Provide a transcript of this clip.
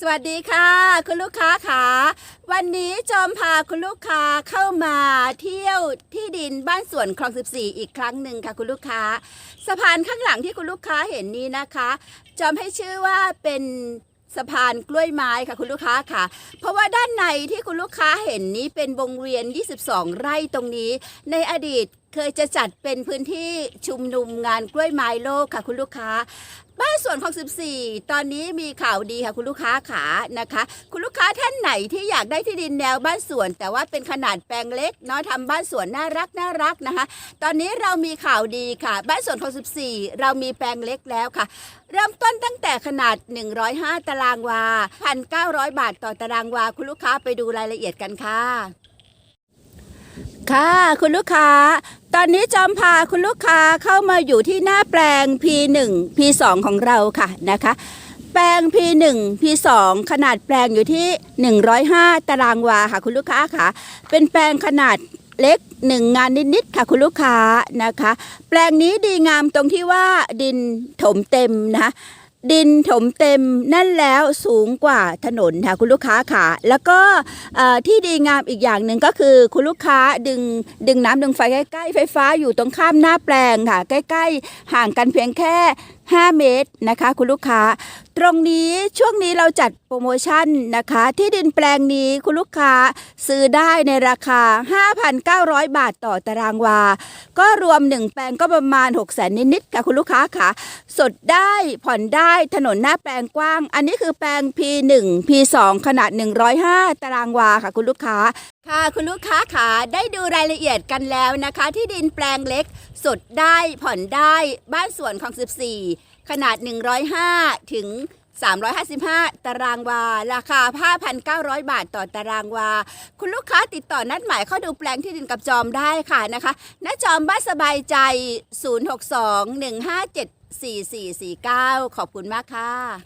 สวัสดีค่ะ คุณลูกค้าค่ะวันนี้จอมพาคุณลูกค้าเข้ามาเที่ยวที่ดินบ้านสวนคลอง 14 อีกครั้งหนึ่งค่ะ คุณลูกค้า สะพานข้างหลังที่คุณลูกค้าเห็นนี้นะคะ จอมให้ชื่อว่าเป็นสะพานกล้วยไม้ค่ะคุณลูกค้าค่ะ เพราะว่าด้านในที่คุณลูกค้าเห็นนี้เป็นวงเวียน 22 ไร่ตรงนี้ ในอดีต เคยจะจัดเป็นพื้นที่ชุมนุมงานกล้วยไม้โลกค่ะคุณลูกค้า บ้านสวนของ 14 ตอนนี้มีข่าวดีค่ะคุณลูกค้าขานะคะ คุณลูกค้าท่านไหนที่อยากได้ที่ดินแนวบ้านสวน แต่ว่าเป็นขนาดแปลงเล็กเนาะทำบ้านสวนน่ารักน่ารักนะคะ ตอนนี้เรามีข่าวดีค่ะ บ้านสวนของ 14 เรามีแปลงเล็กแล้วค่ะ เริ่มต้นตั้งแต่ขนาด 105 ตารางวา 1,900 บาทต่อตารางวา คุณลูกค้าไปดูรายละเอียดกันค่ะ ค่ะ คุณลูกค้า ตอนนี้จอมพาคุณลูกค้าเข้ามาอยู่ที่หน้าแปลง P1 P2 ของเราค่ะนะคะ แปลง P1 P2 ขนาดแปลงอยู่ที่ 105 ตารางวาค่ะ คุณลูกค้าค่ะ เป็นแปลงขนาดเล็กหนึ่งงานนิดๆค่ะคุณลูกค้านะคะ แปลงนี้ดีงามตรงที่ว่าดินถมเต็มนะคะ ดินถมเต็มนั่นแล้วสูงกว่าถนนค่ะคุณลูกค้าค่ะแล้วก็ที่ดีงามอีกอย่างหนึ่งก็คือคุณลูกค้าดึงดึงน้ำดึงไฟใกล้ๆไฟฟ้าอยู่ตรงข้ามหน้าแปลงค่ะ ใกล้ ๆ ห่างกันเพียงแค่5 เมตรนะคะ คุณลูกค้า ตรงนี้ช่วงนี้เราจัดโปรโมชั่นนะคะ ที่ดินแปลงนี้คุณลูกค้าซื้อได้ในราคา 5,900 บาทต่อตารางวา ก็รวม 1 แปลงก็ประมาณ 6 0 0 0 0นิดๆค่ะคุณลูกค้าค่ะ สดได้ผ่อนได้ถนนหน้าแปลงกว้าง อันนี้คือแปลง P1 P2 ขนาด 105 ตารางวาค่ะคุณลูกค้า ค่ะคุณลูกค้าค่ะได้ดูรายละเอียดกันแล้วนะคะ ที่ดินแปลงเล็กสดได้ผ่อนได้บ้านสวนของ 14 ขนาด 105 ถึง 355 ตารางวา ราคา 5,900 บาทต่อตารางวา คุณลูกค้าติดต่อนัดหมายเข้าดูแปลงที่ดินกับจอมได้ค่ะนะคะณจอมบ้านสบายใจ 062 157 4449 ขอบคุณมากค่ะ